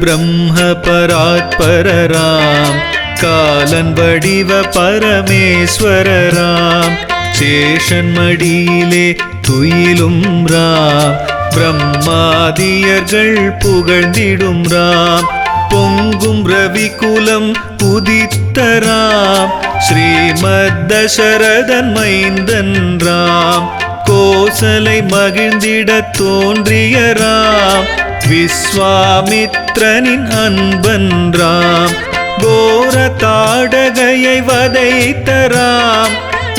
பிரம்ம பராத்பரராம் காலன் வடிவ பரமேஸ்வரராம் சேஷன் மடியிலே துயிலும் ராம் பிரம்மாதியர்கள் புகழ்ந்திடும் ராம் பொங்கும் ரவி குலம் புதித்தராம் ஸ்ரீமத் தசரதன் மைந்தன் ராம் கோசலை மகிழ்ந்திட தோன்றிய ராம் விஸ்வாமித்ரனின் அன்பன் ராம் கோர தாடகையை வதைத்தராம்.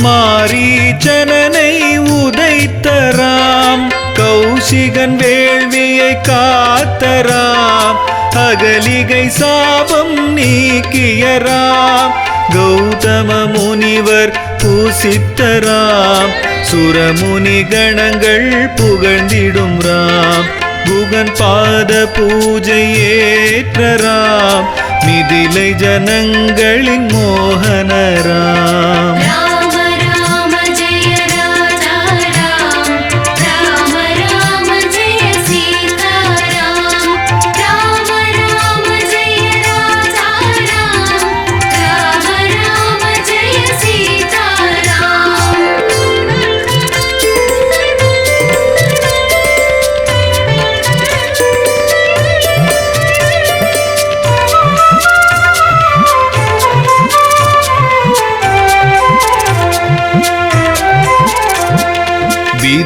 மாரீச்சனனை உதைத்தராம். கௌசிகன் வேள்வியை காத்தராம். அகலிகை சாபம் நீக்கியராம். கௌதம முனிவர் பூசித்தராம். சுரமுனி கணங்கள் புகழ்ந்திடும் ராம். புகன் பாத பூஜை ஏற்றராம். மிதிலை ஜனங்களின் மோகன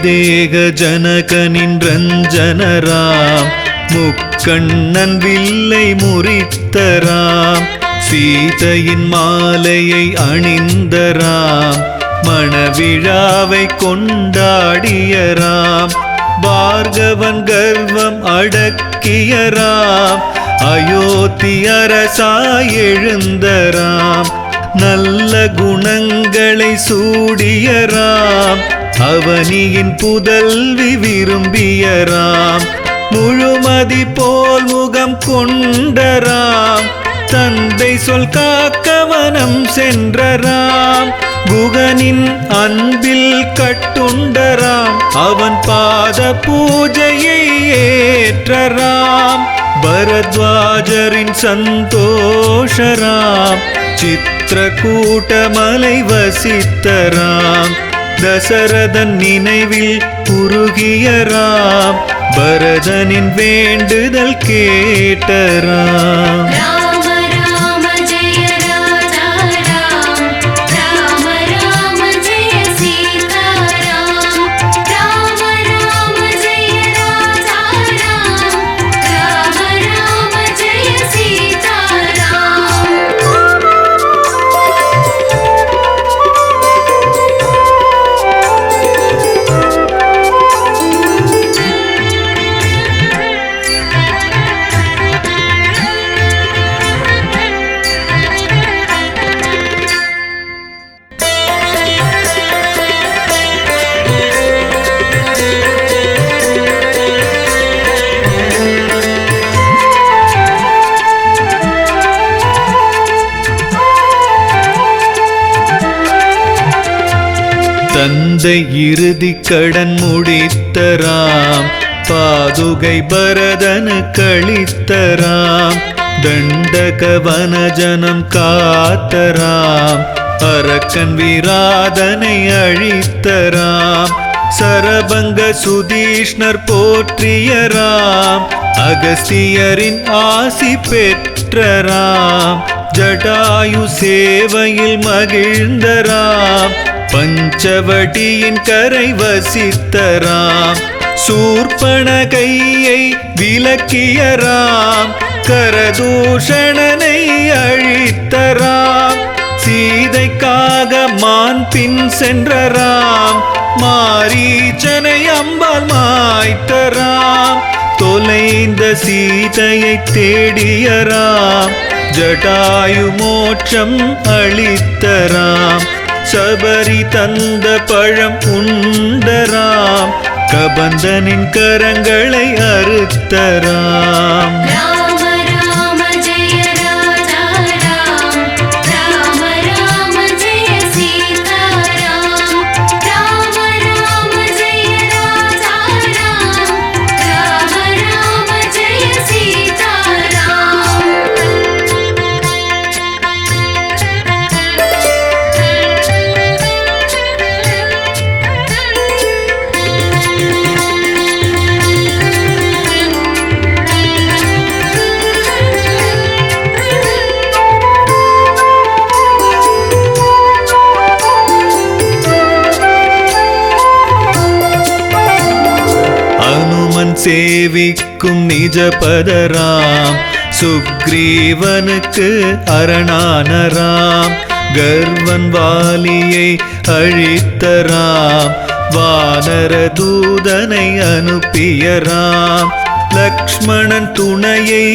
விதேக ஜனகனின் ரஞ்சனராம். முக்கண்ணன் வில்லை முறித்தராம். சீதையின் மாலையை அணிந்தராம். மணவிழாவை கொண்டாடியராம். பார்கவன் கர்வம் அடக்கியராம். அயோத்தி அரசாய் எழுந்தராம். நல்ல குணங்களை சூடியராம். அவனியின் புதல்வி விரும்பியராம் முழுமதி போல் முகம் கொண்டராம் தந்தை சொல் காக்கவனம் சென்றராம் குகனின் அன்பில் கட்டுண்டராம் அவன் பாத பூஜையை ஏற்றராம் பரத்வாஜரின் சந்தோஷராம் சித்திரக்கூட்டமலை வசித்தராம் தசரதன் நினைவில் உருகியராம் பரதனின் வேண்டுதல் கேட்டராம் தந்தை இறுதி கடன் முடித்தராம். பாதுகை பரதனு கழித்தராம். தண்டக வனஜனம் காத்தராம். அரக்கன் விராதனை அழித்தராம். சரபங்க சுதீஷ்ணர் போற்றியராம். அகஸ்தியரின் ஆசி பெற்றராம். ஜடாயு சேவையில் மகிழ்ந்தராம். பஞ்சவடியின் கரை வசித்தராம். சூர்பண கையை விலக்கியராம் கரதூஷணனை அழித்தராம். சீதைக்காக மான் பின் சென்றராம். மாரீச்சனை அம்பால் மாய்த்தராம். தொலைந்த சீதையை தேடியராம். ஜடாயு மோட்சம் அளித்தராம். சபரி தந்த பழம் உண்டராம். கபந்தனின் கரங்களை அறுத்தராம். சேவிக்கும் நிஜபதராம். சுக்ரீவனுக்கு அரணானராம் கர்வன் வாலியை அழித்தராம் வானர தூதனை அனுப்பியராம் லக்ஷ்மணன் துணையை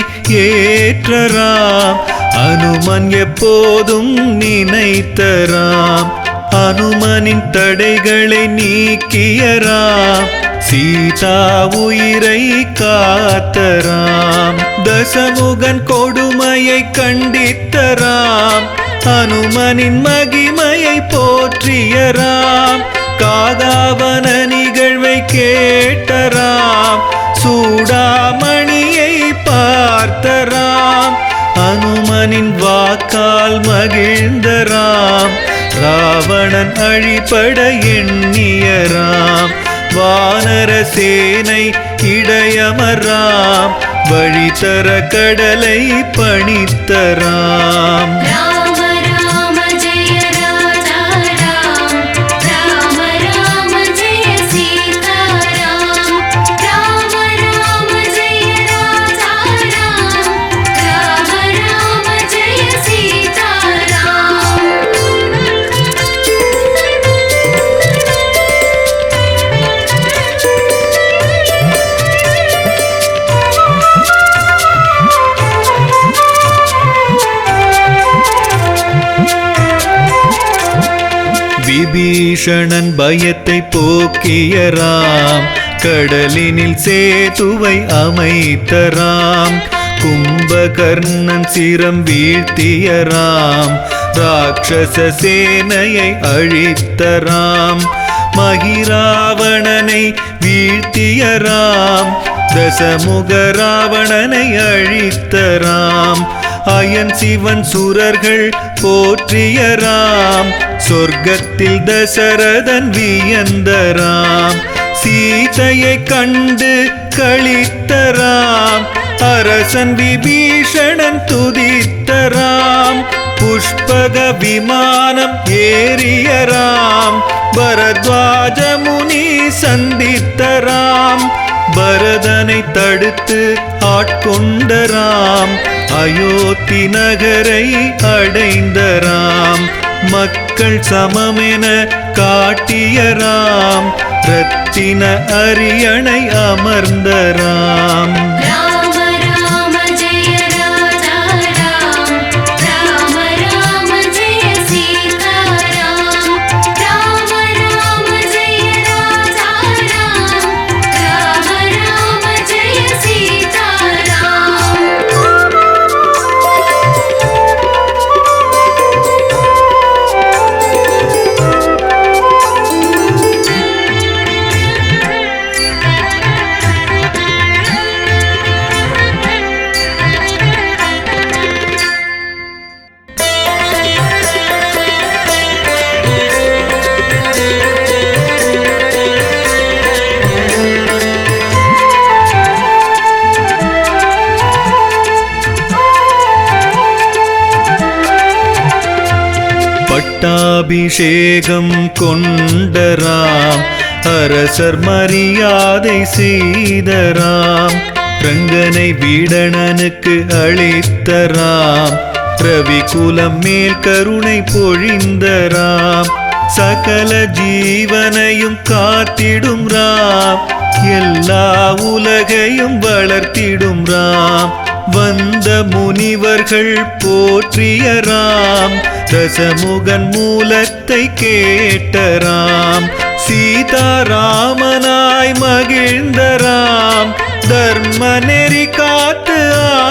ஏற்றராம் அனுமன் எப்போதும் நினைத்தராம் அனுமனின் தடைகளை நீக்கியராம் சீதா உயிரை காத்தராம். தசமுகன் கொடுமையை கண்டித்தராம். அனுமனின் மகிமையை போற்றியராம். காதாவன நிகழ்வை கேட்டராம். சூடாமணியை பார்த்தராம். அனுமனின் வாக்கால் மகிழ்ந்தராம். ராவணன் அழிப்பட எண்ணி வானர சேனை இடையமராம் வழி கடலை பணித்தராம். விபீஷணன் பயத்தை போக்கியராம் கடலினில் சேதுவை அமைத்தராம் கும்பகர்ணன் சிரம் வீழ்த்தியராம் ராட்சச சேனையை அழித்தராம் மகிராவணனை வீழ்த்தியராம் தசமுக ராவணனை அழித்தராம் அயன் சிவன் சுரர்கள் போற்றிய ராம். சொர்க்கத்தில் தசரதன் வியந்தராம். சீதையை கண்டு களித்தராம் அரசன் விபீஷணன் துதித்தராம் புஷ்பக விமானம் ஏறியராம் பரத்வாஜ முனி சந்தித்தராம் பரதனை தடுத்து ஆட்கொண்டராம். அயோத்தி நகரை அடைந்தராம். மக்கள் சமமென காட்டியராம். ரத்தின அரியணை அமர்ந்தராம். ராம் பட்டாபிஷேகம் கொண்டராம். அரசர் மரியாதை செய்தராம். ரங்கனை வீடணனுக்கு அளித்தராம். ரவி குலம் மேல் கருணை பொழிந்தராம். சகல ஜீவனையும் காத்திடும் ராம் எல்லா உலகையும் வளர்த்திடும் ராம் வந்த முனிவர்கள் போற்றியராம் தசமுகன் மூலத்தை கேட்டராம் சீதாராமனாய் மகிழ்ந்தராம் தர்ம நெறி காத்து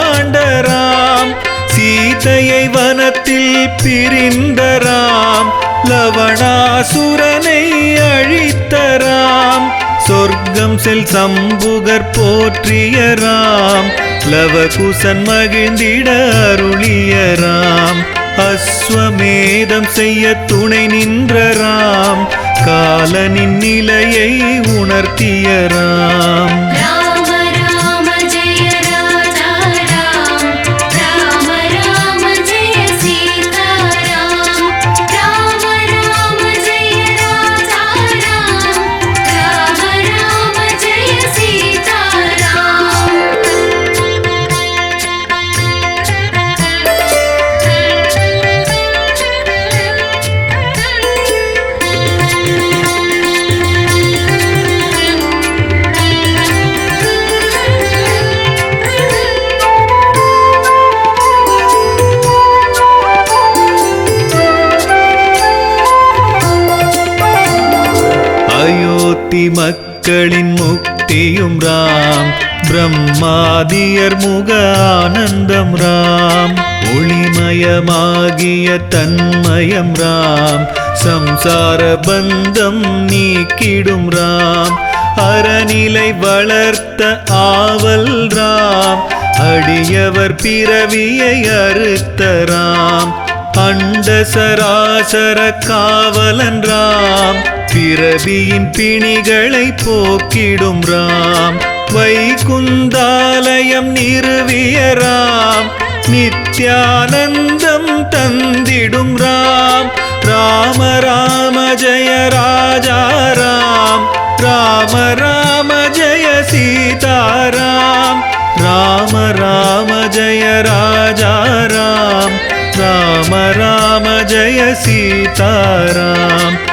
ஆண்டராம் சீதையை வனத்தில் பிரிந்தராம் லவணாசுரனை அழித்தராம் சொர்க்கம் செல் சம்புகர் போற்றியராம் லவகுசன் மகிழ்ந்திட அருளியராம் அஸ்வமேதம் செய்ய துணை நின்றராம் காலனின் நிலையை உணர்த்தியராம் கோட்டி மக்களின் முக்தியும் ராம். பிரம்மாதியர் முக ஆனந்தம் ராம். ஒளிமயமாகிய தன்மயம் ராம். சம்சார பந்தம் நீக்கிடும் ராம். அறநிலை வளர்த்த ஆவல் ராம். அடியவர் பிறவியை அறுத்தராம் அண்ட சராசர காவலன் ராம். பிறவியின் பிணிகளை போக்கிடும் ராம். வைகுந்தாலயம் நிறுவிய ராம். நித்யானந்தம் தந்திடும் ராம். ராம ராம ஜய ராஜா ராம். ராம ராம ஜய சீதாராம் ராம. ராம ஜய ராஜா ராம். ராம ராம ஜய சீதாராம்